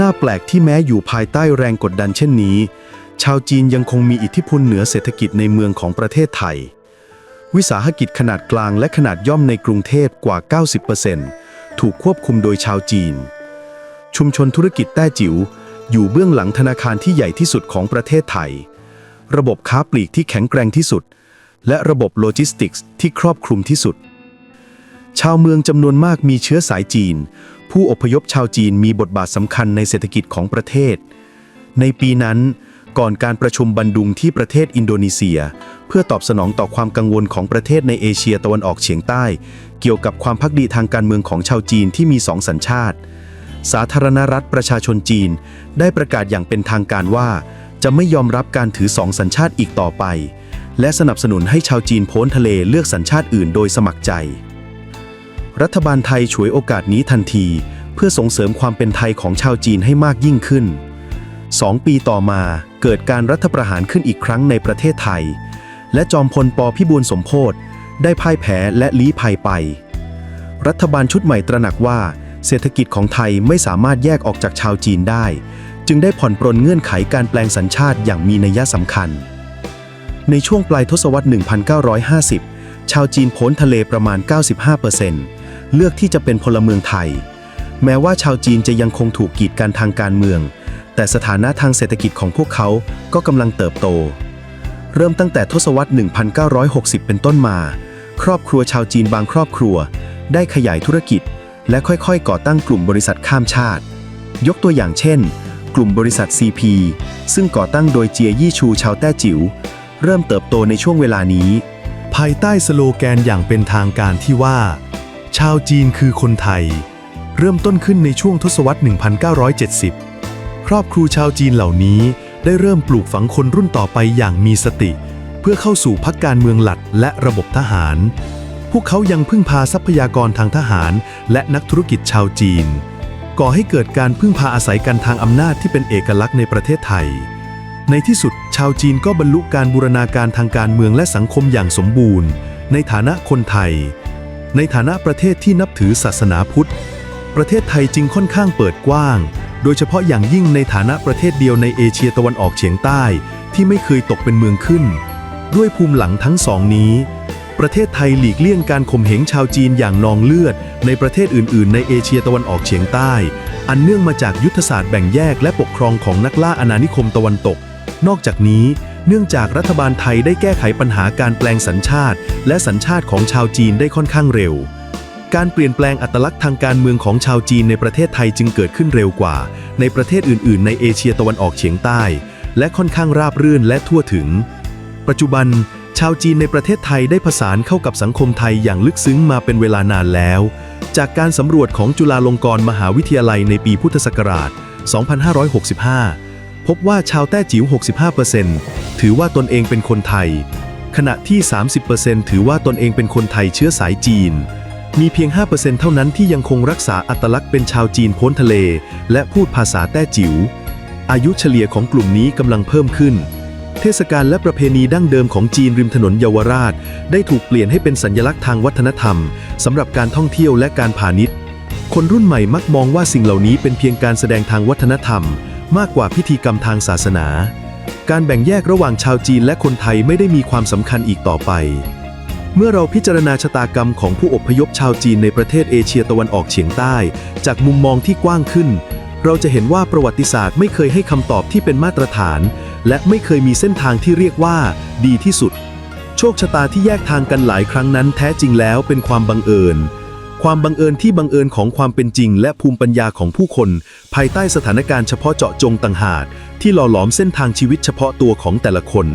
น่าแปลกที่แม้อยู่ภายใต้แรงกดดันเช่นนี้ ชาวจีนยังคงมีอิทธิพลเหนือเศรษฐกิจในเมืองของประเทศไทย วิสาหกิจขนาดกลางและขนาดย่อมในกรุงเทพกว่า 90%ถูกควบคุมโดยชาวจีน ชุมชนธุรกิจแต้จิ๋วอยู่เบื้องหลังธนาคารที่ใหญ่ที่สุดของประเทศไทย ระบบค้าปลีกที่แข็งแกร่งที่สุด และระบบโลจิสติกส์ที่ครอบคลุมที่สุด ชาวเมืองจำนวนมากมีเชื้อสายจีน ผู้อพยพชาวจีนมีบทบาทสำคัญในเศรษฐกิจของประเทศ ในปีนั้นก่อนการประชุมบันดุงที่ประเทศอินโดนีเซีย เพื่อตอบสนองต่อความกังวลของประเทศในเอเชียตะวันออกเฉียงใต้ เกี่ยวกับความพักดีทางการเมืองของชาวจีนที่มีสองสัญชาติ สาธารณรัฐประชาชนจีน ได้ประกาศอย่างเป็นทางการว่า จะไม่ยอมรับการถือสองสัญชาติอีกต่อไป และสนับสนุนให้ชาวจีนพ้นทะเลเลือกสัญชาติอื่นโดยสมัครใจ รัฐบาลไทยฉวยโอกาสนี้ทันที เพื่อส่งเสริมความเป็นไทยของชาวจีนให้มากยิ่งขึ้นสองปีต่อมาเกิดการรัฐประหารขึ้นอีกครั้งในประเทศไทย และจอมพลปพิบูลสมโพธได้พ่ายแพ้และลี้ภัยไป รัฐบาลชุดใหม่ตระหนักว่า เศรษฐกิจของไทยไม่สามารถแยกออกจากชาวจีนได้ จึงได้ผ่อนปรนเงื่อนไขการแปลงสัญชาติอย่างมีนัยสำคัญ ในช่วงปลายทศวรรษ 1950 ชาวจีนพ้นทะเลประมาณ 95%เเลือกที่จะเป็นพลเมืองไทย แม้ว่าชาวจีนจะยังคงถูกกีดกันทางการเมือง แต่สถานะทางเศรษฐกิจของพวกเขาก็กำลังเติบโต เริ่มตั้งแต่ทศวรรษ 1960 เป็นต้นมา ครอบครัวชาวจีนบางครอบครัว ได้ขยายธุรกิจ และค่อยๆ ก่อตั้งกลุ่มบริษัทข้ามชาติ ยกตัวอย่างเช่น กลุ่มบริษัท CP ซึ่งก่อตั้งโดยเจียยี่ชูชาวแต้จิ๋วเริ่มเติบโตในช่วงเวลานี้ ภายใต้สโลแกนอย่างเป็นทางการที่ว่า ชาวจีนคือคนไทย เริ่มต้นขึ้นในช่วงทศวรรษ 1970 ครอบครัวชาวจีนเหล่านี้ได้เริ่มปลูกฝังคนรุ่นต่อไปอย่างมีสติ เพื่อเข้าสู่พักการเมืองหลักและระบบทหาร พวกเขายังพึ่งพาทรัพยากรทางทหาร และนักธุรกิจชาวจีน ก่อให้เกิดการพึ่งพาอาศัยกันทางอำนาจที่เป็นเอกลักษณ์ในประเทศไทย ในที่สุดชาวจีนก็บรรลุการบูรณาการทางการเมืองและสังคมอย่างสมบูรณ์ ในฐานะคนไทย ในฐานะประเทศที่นับถือศาสนาพุทธ ประเทศไทยจึงค่อนข้างเปิดกว้าง โดยเฉพาะอย่างยิ่งในฐานะประเทศเดียวในเอเชียตะวันออกเฉียงใต้ ที่ไม่เคยตกเป็นเมืองขึ้น ด้วยภูมิหลังทั้งสองนี้ ประเทศไทยหลีกเลี่ยงการข่มเหงชาวจีนอย่างนองเลือด ในประเทศอื่น ๆ ในเอเชียตะวันออกเฉียงใต้ อันเนื่องมาจากยุทธศาสตร์แบ่งแยกและปกครองของนักล่าอาณานิคมตะวันตก นอกจากนี้ เนื่องจากรัฐบาลไทยได้แก้ไขปัญหาการแปลงสัญชาติ และสัญชาติของชาวจีนได้ค่อนข้างเร็ว การเปลี่ยนแปลงอัตลักษณ์ทางการเมืองของชาวจีนในประเทศไทยจึงเกิดขึ้นเร็วกว่า ในประเทศอื่น ๆ ในเอเชียตะวันออกเฉียงใต้ และค่อนข้างราบรื่นและทั่วถึง ปัจจุบัน ชาวจีนในประเทศไทยได้ผสานเข้ากับสังคมไทยอย่างลึกซึ้งมาเป็นเวลานานแล้ว จากการสำรวจของจุฬาลงกรณ์มหาวิทยาลัยในปีพุทธศักราช 2565 พบว่าชาวแต้จิ๋ว 65% ถือว่าตนเองเป็นคนไทย ขณะที่ 30%ถือว่าตนเองเป็นคนไทยเชื้อสายจีน มีเพียง 5%เท่านั้นที่ยังคงรักษาอัตลักษณ์เป็นชาวจีนพ้นทะเล และพูดภาษาแต้จิ๋ว อายุเฉลี่ยของกลุ่มนี้กำลังเพิ่มขึ้น เทศกาลและประเพณีดั้งเดิมของจีนริมถนนเยาวราช ได้ถูกเปลี่ยนให้เป็นสัญลักษณ์ทางวัฒนธรรมสำหรับการท่องเที่ยวและการพาณิชย์ คนรุ่นใหม่มักมองว่าสิ่งเหล่านี้เป็นเพียงการแสดงทางวัฒนธรรม มากกว่าพิธีกรรมทางศาสนา การแบ่งแยกระหว่างชาวจีนและคนไทยไม่ได้มีความสำคัญอีกต่อไป เมื่อเราพิจารณาชะตากรรมของผู้อพยพชาวจีนในประเทศเอเชียตะวันออกเฉียงใต้ จากมุมมองที่กว้างขึ้น เราจะเห็นว่าประวัติศาสตร์ไม่เคยให้คำตอบที่เป็นมาตรฐาน และไม่เคยมีเส้นทางที่เรียกว่า ดีที่สุด โชคชะตาที่แยกทางกันหลายครั้งนั้นแท้จริงแล้วเป็นความบังเอิญ ความบังเอิญที่บังเอิญของความเป็นจริง และภูมิปัญญาของผู้คน ภายใต้สถานการณ์เฉพาะเจาะจงต่างหากที่หล่อหลอมเส้นทางชีวิตเฉพาะตัวของแต่ละคน